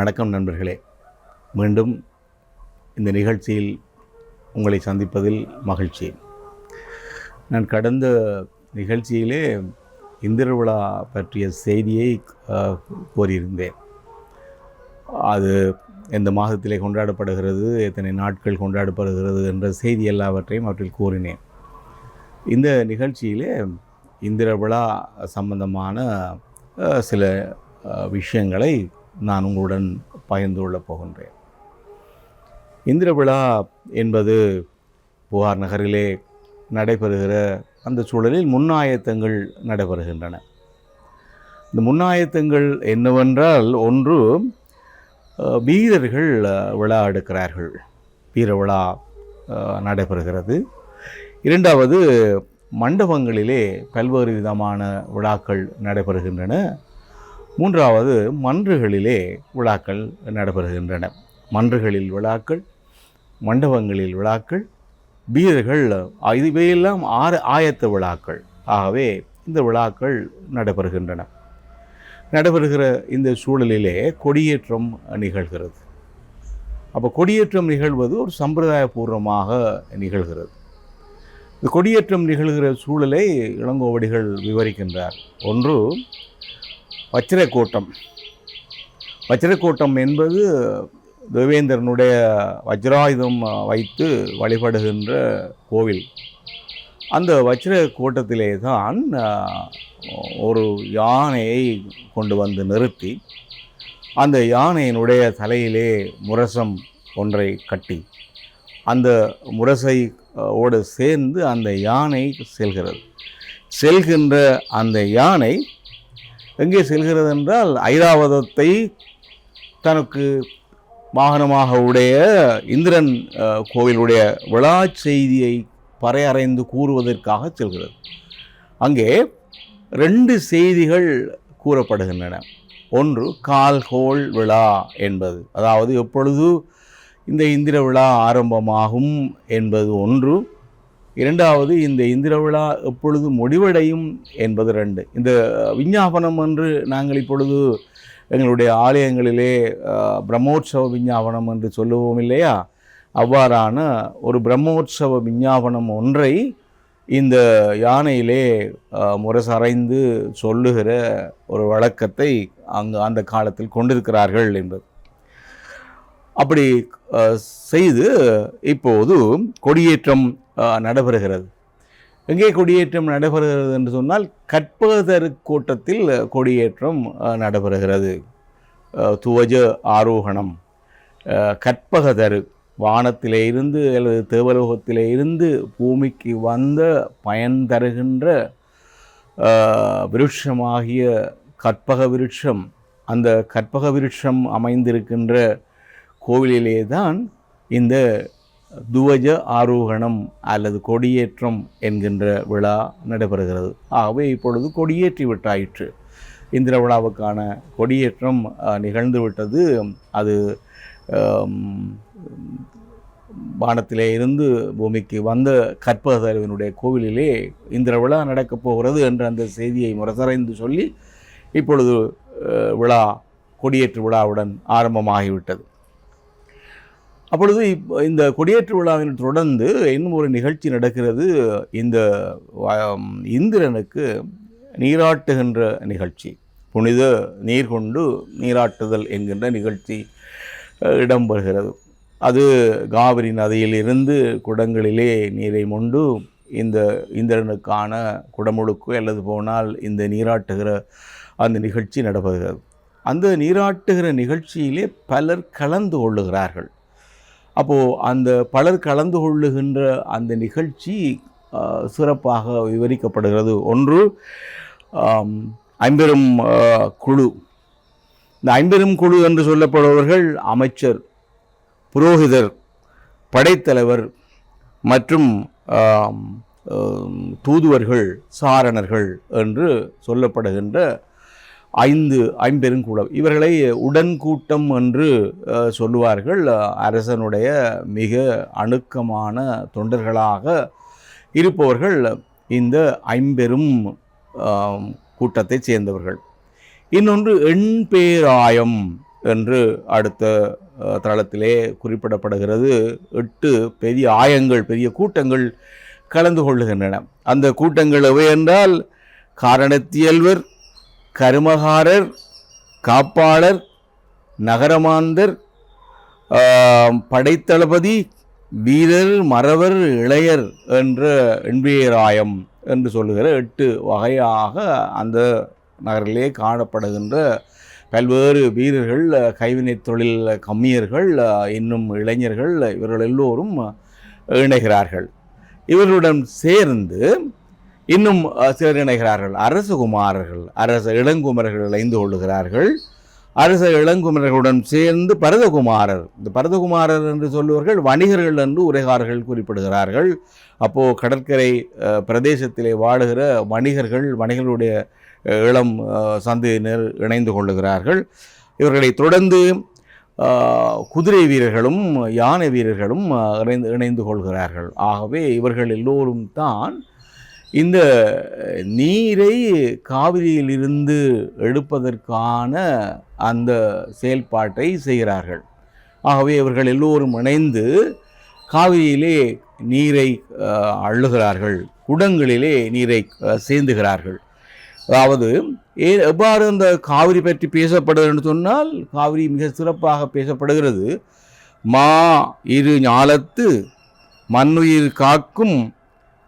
வணக்கம் நண்பர்களே. மீண்டும் இந்த நிகழ்ச்சியில் உங்களை சந்திப்பதில் மகிழ்ச்சி. நான் கடந்த நிகழ்ச்சியிலே இந்திர விழா பற்றிய செய்தியை கோரியிருந்தேன் அது எந்த மாதத்திலே கொண்டாடப்படுகிறது எத்தனை நாட்கள் கொண்டாடப்படுகிறது என்ற செய்தி எல்லாவற்றையும் அவற்றில் கூறினேன். இந்த நிகழ்ச்சியிலே இந்திர விழா சம்பந்தமான சில விஷயங்களை நான் உங்களுடன் பகிர்ந்து கொள்ளப் போகின்றேன். இந்திர விழா என்பது புகார் நகரிலே நடைபெறுகிற அந்த சூழலில் முன்னாயத்தங்கள் நடைபெறுகின்றன. இந்த முன்னாயத்தங்கள் என்னவென்றால் ஒன்று வீரர்கள் விழா எடுக்கிறார்கள். வீர விழா நடைபெறுகிறது. இரண்டாவது மண்டபங்களிலே பல்வேறு விதமான விழாக்கள் நடைபெறுகின்றன. மூன்றாவது மன்றுகளிலே விழாக்கள் நடைபெறுகின்றன. மன்றுகளில் விழாக்கள் மண்டபங்களில் விழாக்கள் வீரர்கள் இவையெல்லாம் ஆறு ஆயத்த விழாக்கள். ஆகவே இந்த விழாக்கள் நடைபெறுகின்றன. நடைபெறுகிற இந்த சூழலிலே கொடியேற்றம் நிகழ்கிறது. அப்போ கொடியேற்றம் நிகழ்வது ஒரு சம்பிரதாயபூர்வமாக நிகழ்கிறது. இந்த கொடியேற்றம் நிகழ்கிற சூழலை இளங்கோவடிகள் விவரிக்கின்றார். ஒன்று வச்சிரக்கூட்டம். வச்சிரக்கூட்டம் என்பது தேவேந்திரனுடைய வஜ்ராயுதம் வைத்து வழிபடுகின்ற கோவில். அந்த வச்சிர கூட்டத்திலே தான் ஒரு யானையை கொண்டு வந்து நிறுத்தி அந்த யானையினுடைய தலையிலே முரசம் ஒன்றை கட்டி அந்த முரசை ஓடு சேர்ந்து அந்த யானை செல்கிறது. செல்கின்ற அந்த யானை எங்கே செல்கிறது என்றால் ஐராவதத்தை தனக்கு வாகனமாக உடைய இந்திரன் கோவிலுடைய விழா செய்தியை பறையறைந்து கூறுவதற்காக செல்கிறது. அங்கே ரெண்டு செய்திகள் கூறப்படுகின்றன. ஒன்று கால்கோள் விழா என்பது. அதாவது எப்பொழுது இந்த இந்திர விழா ஆரம்பமாகும் என்பது ஒன்று. இரண்டாவது இந்த இந்திர விழா எப்பொழுது முடிவடையும் என்பது ரெண்டு. இந்த விஞ்ஞாபனம் என்று நாங்கள் இப்பொழுது எங்களுடைய ஆலயங்களிலே பிரம்மோற்சவ விஞ்ஞாபனம் என்று சொல்லுவோம் இல்லையா? அவ்வாறான ஒரு பிரம்மோற்சவ விஞ்ஞாபனம் ஒன்றை இந்த யானையிலே அஹ், முரசறைந்து சொல்லுகிற ஒரு வழக்கத்தை அங்கு அந்த காலத்தில் கொண்டிருக்கிறார்கள் என்பது. அப்படி செய்து இப்போது கொடியேற்றம் நடைபெறுகிறது. எங்கே கொடியேற்றம் நடைபெறுகிறது என்று சொன்னால் கற்பகதரு கூட்டத்தில் கொடியேற்றம் நடைபெறுகிறது. துவஜ ஆரோகணம். கற்பகதரு வானத்திலே இருந்து அல்லது தேவலோகத்திலே இருந்து பூமிக்கு வந்த பயன் தருகின்ற விருட்சமாகிய கற்பக விருட்சம் அந்த கற்பக விருட்சம் அமைந்திருக்கின்ற கோவிலிலே தான் இந்த துவஜ ஆரோகணம் அல்லது கொடியேற்றம் என்கின்ற விழா நடைபெறுகிறது. ஆகவே இப்பொழுது கொடியேற்றி விட்டாயிற்று. இந்திர விழாவுக்கான கொடியேற்றம் நிகழ்ந்து விட்டது. அது வானத்திலே இருந்து பூமிக்கு வந்த கற்பகதருவினுடைய கோவிலிலே இந்திர விழா நடக்கப் போகிறது என்ற அந்த செய்தியை முரசறைந்து சொல்லி இப்பொழுது விழா கொடியேற்று விழாவுடன் ஆரம்பமாகிவிட்டது. அப்பொழுது இப் இந்த கொடியேற்று விழாவின் தொடர்ந்து இன்னும் ஒரு நிகழ்ச்சி நடக்கிறது. இந்த இந்திரனுக்கு நீராட்டுகின்ற நிகழ்ச்சி. புனித நீர் கொண்டு நீராட்டுதல் என்கின்ற நிகழ்ச்சி இடம்பெறுகிறது. அது காவிரி நதியில் இருந்து குடங்களிலே நீரை மொண்டு இந்த இந்திரனுக்கான குடமுழுக்கு அல்லது போனால் இந்த நீராட்டுகிற அந்த நிகழ்ச்சி நடைபெறுகிறது. அந்த நீராட்டுகிற நிகழ்ச்சியிலே பலர் கலந்து கொள்ளுகிறார்கள். அப்போது அந்த பலர் கலந்து கொள்ளுகின்ற அந்த நிகழ்ச்சி சிறப்பாக விவரிக்கப்படுகிறது. ஒன்று ஐம்பெரும் குழு. இந்த ஐம்பெரும் குழு என்று சொல்லப்படுபவர்கள் அமைச்சர் புரோகிதர் படைத்தலைவர் மற்றும் தூதுவர்கள் சாரணர்கள் என்று சொல்லப்படுகின்ற ஐந்து ஐம்பெருங்கூடம் இவர்களை உடன்கூட்டம் என்று சொல்லுவார்கள். அரசனுடைய மிக அணுக்கமான தொண்டர்களாக இருப்பவர்கள் இந்த ஐம்பெரும் கூட்டத்தைச் சேர்ந்தவர்கள். இன்னொன்று எண்பேராயம் என்று அடுத்த தளத்திலே குறிப்பிடப்படுகிறது. எட்டு பெரிய ஆயங்கள் பெரிய கூட்டங்கள் கலந்து கொள்ளுகின்றன. அந்த கூட்டங்கள் எவை என்றால் காரணத்தியல்வர் கருமகாரர் காப்பாளர் நகரமாந்தர் படைத்தளபதி வீரர் மறவர் இளையர் என்ற எண்பியராயம் என்று சொல்லுகிற எட்டு வகையாக அந்த நகரிலே காணப்படுகின்ற பல்வேறு வீரர்கள் கைவினைத் தொழில் கம்மியர்கள் இன்னும் இளைஞர்கள் இவர்கள் எல்லோரும் இணைகிறார்கள். இவர்களுடன் சேர்ந்து இன்னும் சிலர் இணைகிறார்கள் அரசகுமாரர்கள் அரச இளங்குமரர்கள் இணைந்து கொள்ளுகிறார்கள். அரச இளங்குமரர்களுடன் சேர்ந்து பரதகுமாரர் இந்த பரதகுமாரர் என்று சொல்லுவார்கள் வணிகர்கள் என்று உரைகாரர்கள் குறிப்பிடுகிறார்கள். அப்போது கடற்கரை பிரதேசத்திலே வாழுகிற வணிகர்கள் வணிகர்களுடைய இளம் சந்தையினர் சந்ததியினர் இணைந்து கொள்ளுகிறார்கள். இவர்களை தொடர்ந்து குதிரை வீரர்களும் யானை வீரர்களும் இணைந்து இணைந்து கொள்கிறார்கள். ஆகவே இவர்கள் எல்லோரும் தான் இந்த நீரை காவிரியிலிருந்து எடுப்பதற்கான அந்த செயல்பாட்டை செய்கிறார்கள். ஆகவே இவர்கள் எல்லோரும் இணைந்து காவிரியிலே நீரை அள்ளுகிறார்கள். குடங்களிலே நீரை சேர்ந்துகிறார்கள். அதாவது ஏ எவ்வாறு அந்த காவிரி பற்றி பேசப்படுகிறது என்று சொன்னால் காவிரி மிக சிறப்பாக பேசப்படுகிறது. மா இரு ஞாலத்து மண்ணுயிர் காக்கும்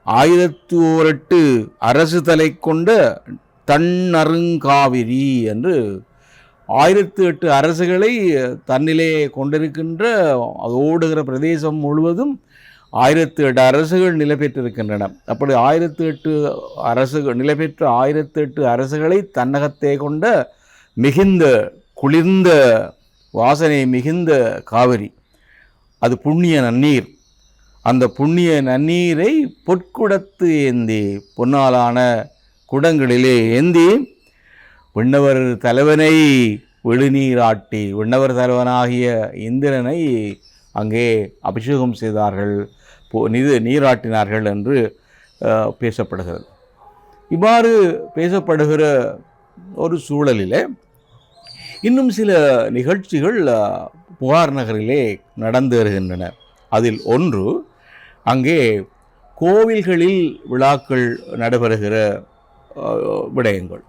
ஆயிரத்து ஓரெட்டு அரசு தலை கொண்ட தன்னருங்காவிரி என்று ஆயிரத்து எட்டு அரசுகளை தன்னிலே கொண்டிருக்கின்ற அது ஓடுகிற பிரதேசம் முழுவதும் ஆயிரத்து எட்டு அரசுகள் நிலை பெற்றிருக்கின்றன அப்படி ஆயிரத்து எட்டு அரசுகள் நிலை பெற்ற ஆயிரத்து எட்டு அரசுகளை தன்னகத்தே கொண்ட மிகுந்த குளிர்ந்த வாசனை மிகுந்த காவிரி. அது புண்ணிய நன்னீர். அந்த புண்ணிய நன்னீரை பொற்குடத்து ஏந்தி பொன்னாலான குடங்களிலே ஏந்தி விண்ணவர் தலைவனை வெளிநீராட்டி விண்ணவர் தலைவனாகிய இந்திரனை அங்கே அபிஷேகம் செய்தார்கள் போ- நிது நீராட்டினார்கள் என்று பேசப்படுகிறது. இவ்வாறு பேசப்படுகிற ஒரு சூழலிலே இன்னும் சில நிகழ்ச்சிகள் புகார் நகரிலே நடந்து வருகின்றன. அதில் ஒன்று அங்கே கோவில்களில் விழாக்கள் நடைபெறுகிற விடயங்கள்.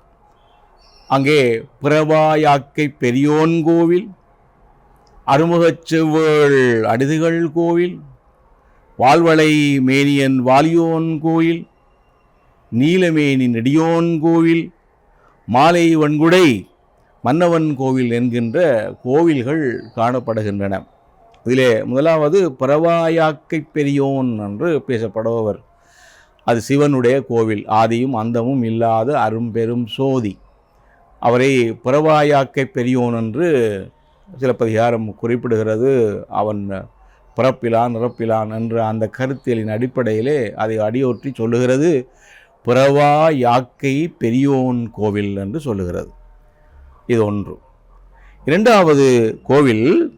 அங்கே பிரவாயாக்கை பெரியோன் கோவில் அருமுகச் செவ்வேள் அடிதுகள் கோவில் வாழ்வளை மேனியன் வாலியோன் கோயில் நீலமேனி நெடியோன் கோவில் மாலை வன்குடை மன்னவன் கோவில் என்கின்ற கோவில்கள் காணப்படுகின்றன. இதிலே முதலாவது பரவாயாக்கை பெரியோன் என்று பேசப்படுபவர். அது சிவனுடைய கோவில். ஆதியும் அந்தமும் இல்லாத அரும்பெரும் சோதி. அவரை புறவாயாக்கை பெரியோன் என்று சிலப்பதிகாரம் குறிப்பிடுகிறது. அவன் பிறப்பிலான் இறப்பிலான் என்ற அந்த கருத்தியலின் அடிப்படையிலே அதை அடியொற்றி சொல்லுகிறது. பிறவா யாக்கை பெரியோன் கோவில் என்று சொல்லுகிறது. இது ஒன்று. இரண்டாவது கோவில்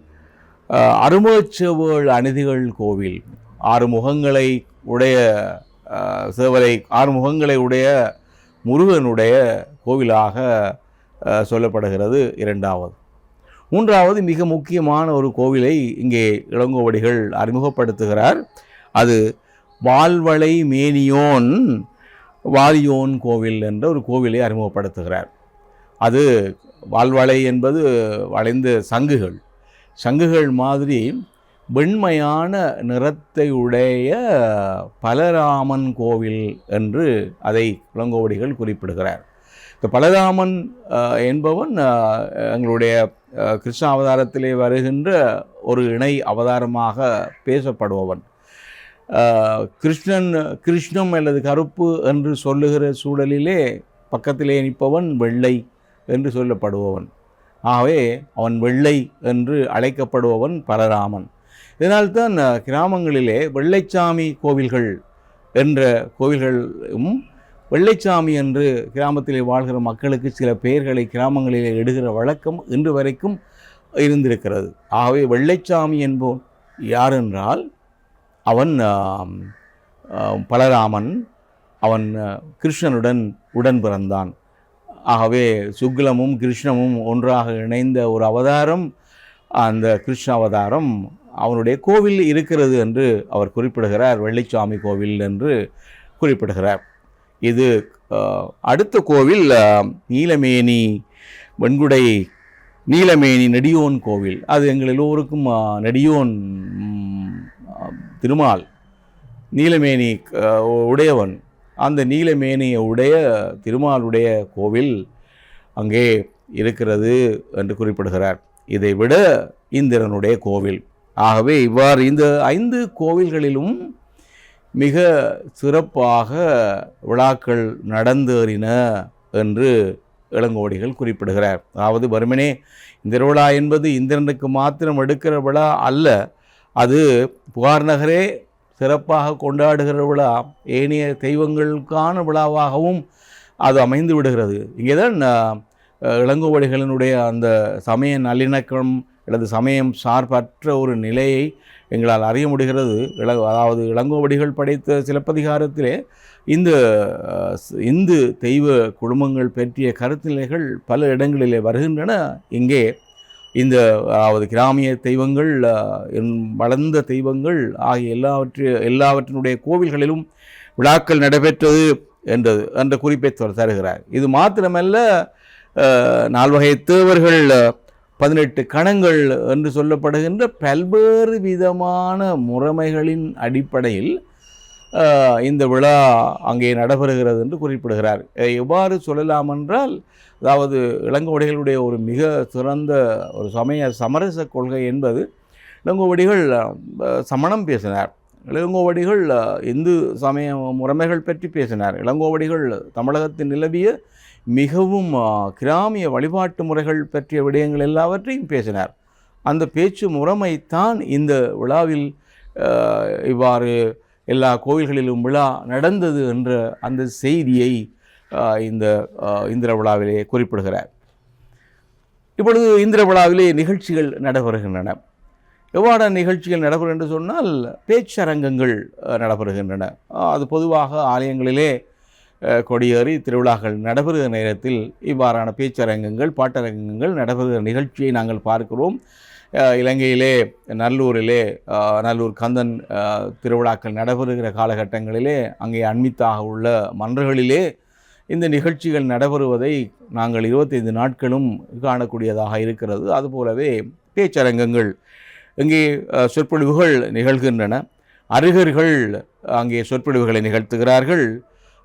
அஹ், அருமச்செவள் அநீதிகள் கோவில். ஆறு முகங்களை உடைய சேவலை ஆறு முகங்களை உடைய முருகனுடைய கோவிலாக சொல்லப்படுகிறது இரண்டாவது. மூன்றாவது மிக முக்கியமான ஒரு கோவிலை இங்கே இளங்கோவடிகள் அறிமுகப்படுத்துகிறார். அது வாழ்வளை மேனியோன் வாலியோன் கோவில் என்ற ஒரு கோவிலை அறிமுகப்படுத்துகிறார். அது வாழ்வளை என்பது வளைந்த சங்குகள். சங்குகள் மாதிரி வெண்மையான நிறத்தை உடைய பலராமன் கோவில் என்று அதை குளங்கோவடிகள் குறிப்பிடுகிறார். இந்த பலராமன் என்பவன் எங்களுடைய கிருஷ்ண அவதாரத்திலே வருகின்ற ஒரு இணை அவதாரமாக பேசப்படுபவன். கிருஷ்ணன் கிருஷ்ணம் அல்லது கருப்பு என்று சொல்லுகிற சூழலிலே பக்கத்திலே நிற்பவன் வெள்ளை என்று சொல்லப்படுபவன். ஆகவே அவன் வெள்ளை என்று அழைக்கப்படுபவன் பலராமன். இதனால்தான் கிராமங்களிலே வெள்ளைச்சாமி கோவில்கள் என்ற கோவில்களும் வெள்ளைச்சாமி என்று கிராமத்திலே வாழ்கிற மக்களுக்கு சில பெயர்களை கிராமங்களிலே எடுகிற வழக்கம் இன்று வரைக்கும் இருந்திருக்கிறது. ஆகவே வெள்ளைச்சாமி என்போன் யார் என்றால் அவன் பலராமன் அவன் கிருஷ்ணனுடன் உடன் பிறந்தான். ஆகவே சுக்லமும் கிருஷ்ணமும் ஒன்றாக இணைந்த ஒரு அவதாரம் அந்த கிருஷ்ண அவதாரம் அவனுடைய கோவில் இருக்கிறது என்று அவர் குறிப்பிடுகிறார் வெள்ளிச்சாமி கோவில் என்று குறிப்பிடுகிறார். இது அடுத்த கோவில் நீலமேனி வெண்குடை நீலமேனி நெடியோன் கோவில். அது எங்கள் எல்லோருக்கும் நெடியோன் திருமால் நீலமேனி உடையவன். அந்த நீலமேனியை உடைய திருமாலுடைய கோவில் அங்கே இருக்கிறது என்று குறிப்பிடுகிறார். இதை விட இந்திரனுடைய கோவில். ஆகவே இவ்வாறு இந்த ஐந்து கோவில்களிலும் மிக சிறப்பாக விழாக்கள் நடந்தேறின என்று இளங்கோடிகள் குறிப்பிடுகிறார். அதாவது வருமனே இந்த விழா என்பது இந்திரனுக்கு மாத்திரம் எடுக்கிற விழா அல்ல. அது புகார் நகரே சிறப்பாக கொண்டாடுகிற விழா ஏனைய தெய்வங்களுக்கான விழாவாகவும் அது அமைந்து விடுகிறது. இங்கே தான் இளங்கோவடிகளினுடைய அந்த சமய நல்லிணக்கம் அல்லது சமயம் சார்பற்ற ஒரு நிலையை எங்களால் அறிய முடிகிறது. இள அதாவது இளங்கோவடிகள் படைத்த சிலப்பதிகாரத்திலே இந்த இந்து தெய்வ குடும்பங்கள் பற்றிய கருத்துநிலைகள் பல இடங்களிலே வருகின்றன. இங்கே இந்த அதாவது கிராமிய தெய்வங்கள் என்- வளர்ந்த தெய்வங்கள் ஆகிய எல்லாவற்றை எல்லாவற்றினுடைய கோவில்களிலும் விழாக்கள் நடைபெற்றது என்றது என்ற குறிப்பை தருகிறார். இது மாத்திரமல்ல நால்வகை தேவர்கள் பதினெட்டு கணங்கள் என்று சொல்லப்படுகின்ற பல்வேறு விதமான முறைமைகளின் அடிப்படையில் இந்த விழா அங்கே நடைபெறுகிறது என்று குறிப்பிடுகிறார். எவ்வாறு சொல்லலாம் என்றால் அதாவது இளங்கோவடிகளுடைய ஒரு மிக சிறந்த ஒரு சமய சமரச கொள்கை என்பது இளங்கோவடிகள் சமணம் பேசினார். இளங்கோவடிகள் இந்து சமய முறைமைகள் பற்றி பேசினார். இளங்கோவடிகள் தமிழகத்தில் நிலவிய மிகவும் கிராமிய வழிபாட்டு முறைகள் பற்றிய விடயங்கள் எல்லாவற்றையும் பேசினார். அந்த பேச்சு முறைமைத்தான் இந்த விழாவில் இவ்வாறு எல்லா கோவில்களிலும் விழா நடந்தது என்ற அந்த செய்தியை இந்த இந்திர விழாவிலே குறிப்பிடுகிறார். இப்பொழுது இந்திர விழாவிலே நிகழ்ச்சிகள் நடைபெறுகின்றன. எவ்வாறு நிகழ்ச்சிகள் நடைபெறும் என்று சொன்னால் பேச்சரங்கங்கள் நடைபெறுகின்றன. அது பொதுவாக ஆலயங்களிலே கொடியேறி திருவிழாக்கள் நடைபெறுகிற நேரத்தில் இவ்வாறான பேச்சரங்கங்கள் பாட்டரங்கங்கள் நடைபெறுகிற நிகழ்ச்சியை நாங்கள் பார்க்கிறோம். இலங்கையிலே நல்லூரிலே நல்லூர் கந்தன் திருவிழாக்கள் நடைபெறுகிற காலகட்டங்களிலே அங்கே அண்மித்தாக உள்ள மன்றங்களிலே இந்த நிகழ்ச்சிகள் நடைபெறுவதை நாங்கள் இருபத்தைந்து நாட்களும் காணக்கூடியதாக இருக்கிறது. அதுபோலவே பேச்சரங்கங்கள் இங்கே சொற்பொழிவுகள் நிகழ்கின்றன. அருகர்கள் அங்கே சொற்பொழிவுகளை நிகழ்த்துகிறார்கள்.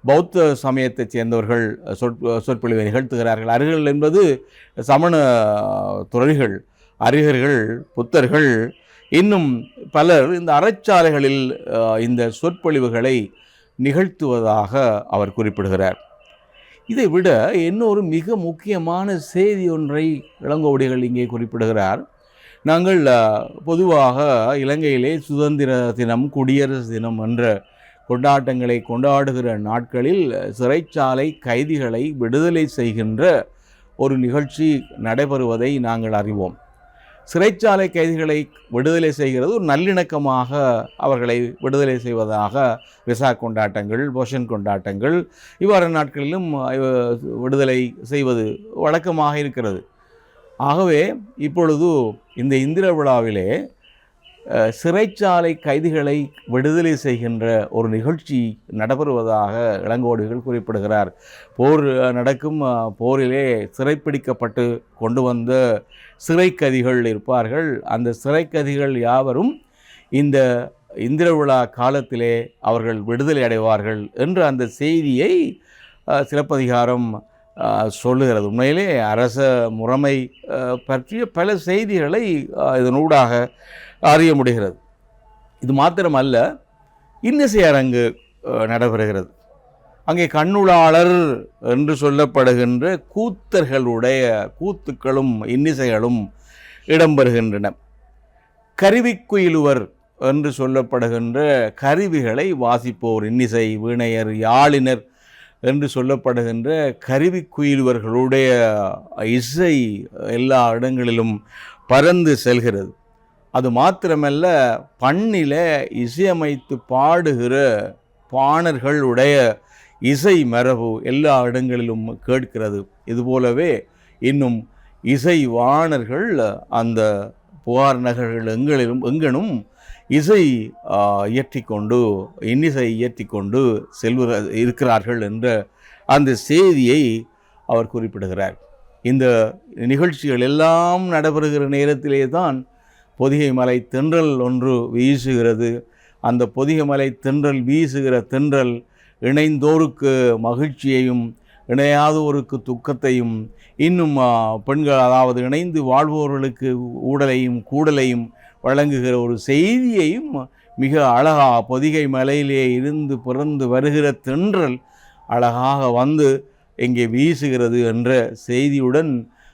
பௌத்த சமயத்தைச் சேர்ந்தவர்கள் சொற் சொற்பொழிவை நிகழ்த்துகிறார்கள். அருகர்கள் என்பது சமண துறவிகள். அறிஞர்கள் புத்தர்கள் இன்னும் பலர் இந்த அறச்சாலைகளில் இந்த சொற்பொழிவுகளை நிகழ்த்துவதாக அவர் குறிப்பிடுகிறார். இதை விட இன்னொரு மிக முக்கியமான செய்தி ஒன்றை இளங்கோவடிகள் இங்கே குறிப்பிடுகிறார். நாங்கள் பொதுவாக இலங்கையிலே சுதந்திர தினம் குடியரசு தினம் என்ற கொண்டாட்டங்களை கொண்டாடுகிற நாட்களில் சிறைச்சாலை கைதிகளை விடுதலை செய்கின்ற ஒரு நிகழ்ச்சி நடைபெறுவதை நாங்கள் அறிவோம். சிறைச்சாலை கைதிகளை விடுதலை செய்கிறது ஒரு நல்லிணக்கமாக அவர்களை விடுதலை செய்வதாக விசா கொண்டாட்டங்கள் போஷன் கொண்டாட்டங்கள் இவ்வாறு நாட்களிலும் விடுதலை செய்வது வழக்கமாக இருக்கிறது. ஆகவே இப்பொழுது இந்த இந்திர விழாவிலே சிறைச்சாலை கைதிகளை விடுதலை செய்கின்ற ஒரு நிகழ்ச்சி நடைபெறுவதாக இளங்கோடிகள் குறிப்பிடுகிறார். போர் நடக்கும் போரிலே சிறைப்பிடிக்கப்பட்டு கொண்டு வந்த சிறைக்கதிகள் இருப்பார்கள். அந்த சிறைக்கதிகள் யாவரும் இந்த இந்திர விழா காலத்திலே அவர்கள் விடுதலை அடைவார்கள் என்று அந்த செய்தியை சிலப்பதிகாரம் சொல்லுகிறது. உண்மையிலே அரச முறைமை பற்றிய பல செய்திகளை இதனூடாக அறிய முடிகிறது. இது மாத்திரமல்ல இன்னிசை அரங்கு நடைபெறுகிறது. அங்கே கண்ணுளாளர் என்று சொல்லப்படுகின்ற கூத்தர்களுடைய கூத்துக்களும் இன்னிசைகளும் இடம்பெறுகின்றன. கருவிக்குயிலுவர் என்று சொல்லப்படுகின்ற கருவிகளை வாசிப்போர் இன்னிசை வீணையர் யாழினர் என்று சொல்லப்படுகின்ற கருவிக்குயிலுவர்களுடைய இசை எல்லா இடங்களிலும் பறந்து செல்கிறது. அது மாத்திரமல்ல பண்ணில இசையமைத்து பாடுகிற பாணர்களுடைய இசை மரபு எல்லா இடங்களிலும் கேட்கிறது. இதுபோலவே இன்னும் இசை வாணர்கள் அந்த புகார் நகர்கள் எங்களிலும் எங்கனும் இசை இயற்றிக்கொண்டு இன்னிசை இயற்றிக்கொண்டு செல்வ இருக்கிறார்கள் என்ற அந்த செய்தியை அவர் குறிப்பிடுகிறார். இந்த நிகழ்ச்சிகள் எல்லாம் நடைபெறுகிற நேரத்திலே தான் பொதிகை மலை தென்றல் ஒன்று வீசுகிறது. அந்த பொதிகை மலை தென்றல் வீசுகிற தென்றல் இணைந்தோருக்கு மகிழ்ச்சியையும் இணையாதோருக்கு துக்கத்தையும் இன்னும் பெண்கள் அதாவது இணைந்து வாழ்பவர்களுக்கு ஊடலையும் கூடலையும் வழங்குகிற ஒரு செய்தியையும் மிக அழகா பொதிகை மலையிலே இருந்து பிறந்து வருகிற தென்றல் அழகாக வந்து இங்கே வீசுகிறது என்ற செய்தியுடன்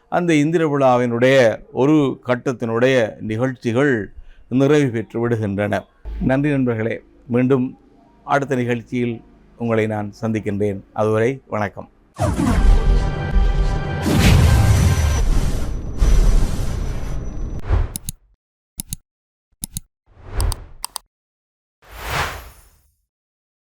அந்த இந்திர விழாவினுடைய ஒரு கட்டத்தினுடைய நிகழ்ச்சிகள் நிறைவு பெற்று விடுகின்றன. நன்றி நண்பர்களே மீண்டும் அடுத்த நிகழ்ச்சியில் உங்களை நான் சந்திக்கின்றேன். அதுவரை வணக்கம்.